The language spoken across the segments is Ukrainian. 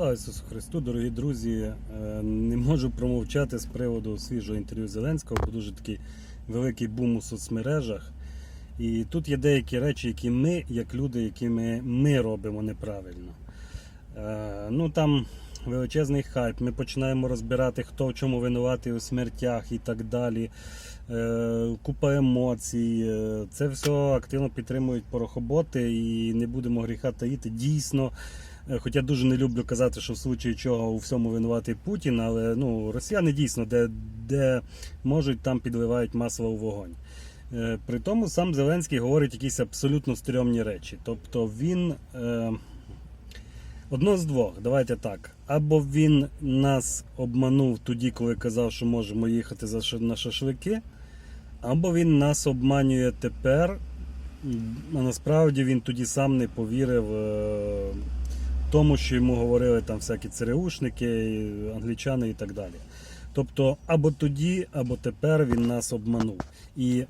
Слава Ісусу Христу, дорогі друзі. Е, Не можу промовчати з приводу свіжого інтерв'ю Зеленського, бо дуже такий великий бум у соцмережах. І тут є деякі речі, які ми, як люди, які ми, ми робимо неправильно. Е, Ну там величезний хайп. Ми починаємо розбирати, хто в чому винуватий у смертях і так далі. Е, Купа емоцій. Е, Це все активно підтримують порохоботи і не будемо гріха таїти. Дійсно. Е, Хоча дуже не люблю казати, що в случаї чого у всьому винуватий Путін, але ну, росіяни дійсно де, де можуть, там підливають масло у вогонь. При тому сам Зеленський говорить якісь абсолютно стрьомні речі. Тобто він. Е, Одно з двох, давайте так. Або він нас обманув тоді, коли казав, що можемо їхати на шашлики, або він нас обманює тепер. А насправді він тоді сам не повірив е, тому, що йому говорили там всякі ЦРУшники, англічани і так далі. Тобто, або тоді, або тепер він нас обманув. І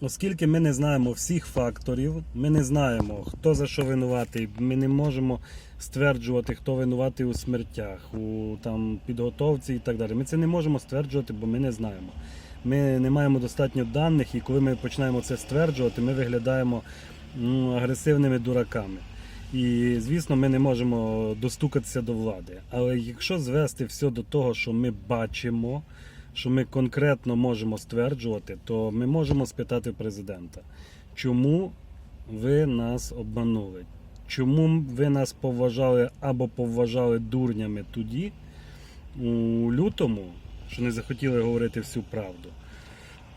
оскільки ми не знаємо всіх факторів, ми не знаємо, хто за що винуватий, ми не можемо стверджувати, хто винуватий у смертях, у там, підготовці і так далі. Ми це не можемо стверджувати, бо ми не знаємо. Ми не маємо достатньо даних, і коли ми починаємо це стверджувати, ми виглядаємо ну, агресивними дураками. І, звісно, ми не можемо достукатися до влади. Але якщо звести все до того, що ми бачимо, що ми конкретно можемо стверджувати, то ми можемо спитати президента, чому ви нас обманули? Чому ви нас поважали або поважали дурнями тоді, у лютому, що не захотіли говорити всю правду?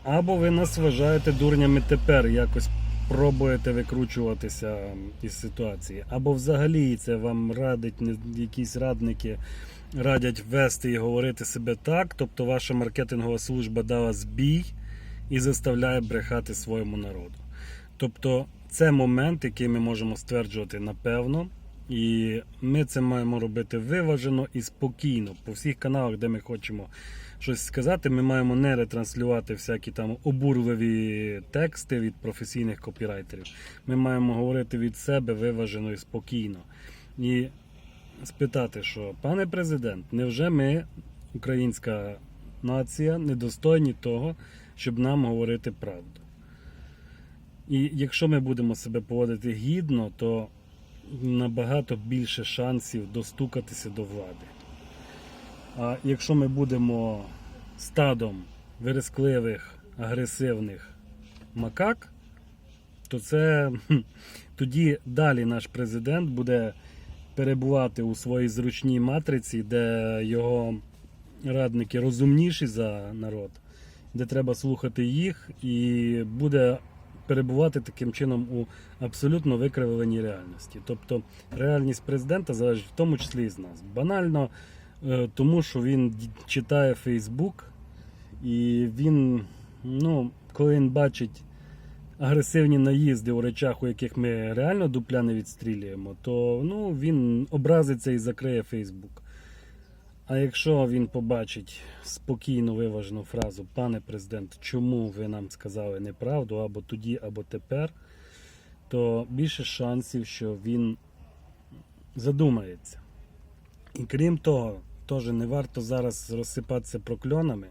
Або ви нас вважаєте дурнями тепер, якось пробуєте викручуватися із ситуації, або взагалі це вам радить якісь радники радять вести і говорити себе так, тобто ваша маркетингова служба дала збій і заставляє брехати своєму народу. Тобто це момент, який ми можемо стверджувати напевно. І ми це маємо робити виважено і спокійно. По всіх каналах, де ми хочемо щось сказати, ми маємо не ретранслювати всякі там обурливі тексти від професійних копірайтерів. Ми маємо говорити від себе виважено і спокійно. І спитати, що пане президент, невже ми, українська нація, недостойні того, щоб нам говорити правду? І якщо ми будемо себе поводити гідно, то набагато більше шансів достукатися до влади. А якщо ми будемо стадом верескливих, агресивних макак, то це тоді далі наш президент буде перебувати у своїй зручній матриці, де його радники розумніші за народ, де треба слухати їх, і буде перебувати таким чином у абсолютно викривленій реальності. Тобто реальність президента залежить в тому числі і з нас. Банально, е, тому що він читає Фейсбук, і він, ну, коли він бачить агресивні наїзди у речах, у яких ми реально дупля не відстрілюємо, то ну, він образиться і закриє Фейсбук. А якщо він побачить спокійну виважену фразу, пане президент, чому ви нам сказали неправду або тоді, або тепер, то більше шансів, що він задумається. І крім того, теж не варто зараз розсипатися прокльонами.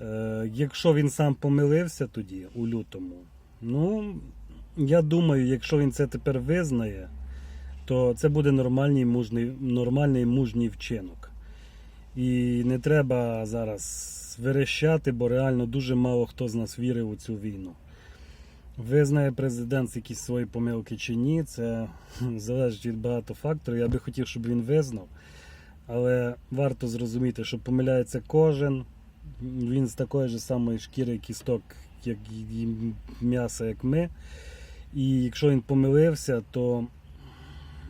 Е, якщо він сам помилився тоді, у лютому, ну, я думаю, якщо він це тепер визнає, то це буде нормальний мужний, нормальний мужній вчинок. І не треба зараз верещати, бо реально дуже мало хто з нас вірив у цю війну. Визнає президент якісь свої помилки чи ні, це залежить від багато факторів. Я би хотів, щоб він визнав. Але варто зрозуміти, що помиляється кожен. Він з такої ж самої шкіри кісток, як і м'яса, як ми. І якщо він помилився, то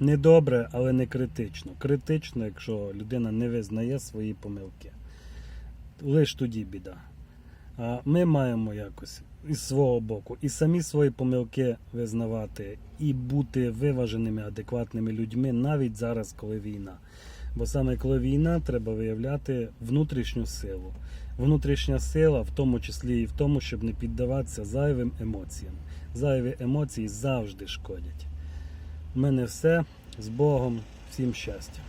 не добре, але не критично. Критично, якщо людина не визнає свої помилки. Лиш тоді біда. А ми маємо якось із свого боку і самі свої помилки визнавати, і бути виваженими, адекватними людьми навіть зараз, коли війна. Бо саме коли війна, треба виявляти внутрішню силу. Внутрішня сила, в тому числі і в тому, щоб не піддаватися зайвим емоціям. Зайві емоції завжди шкодять. У мене все. З Богом, всім щастя.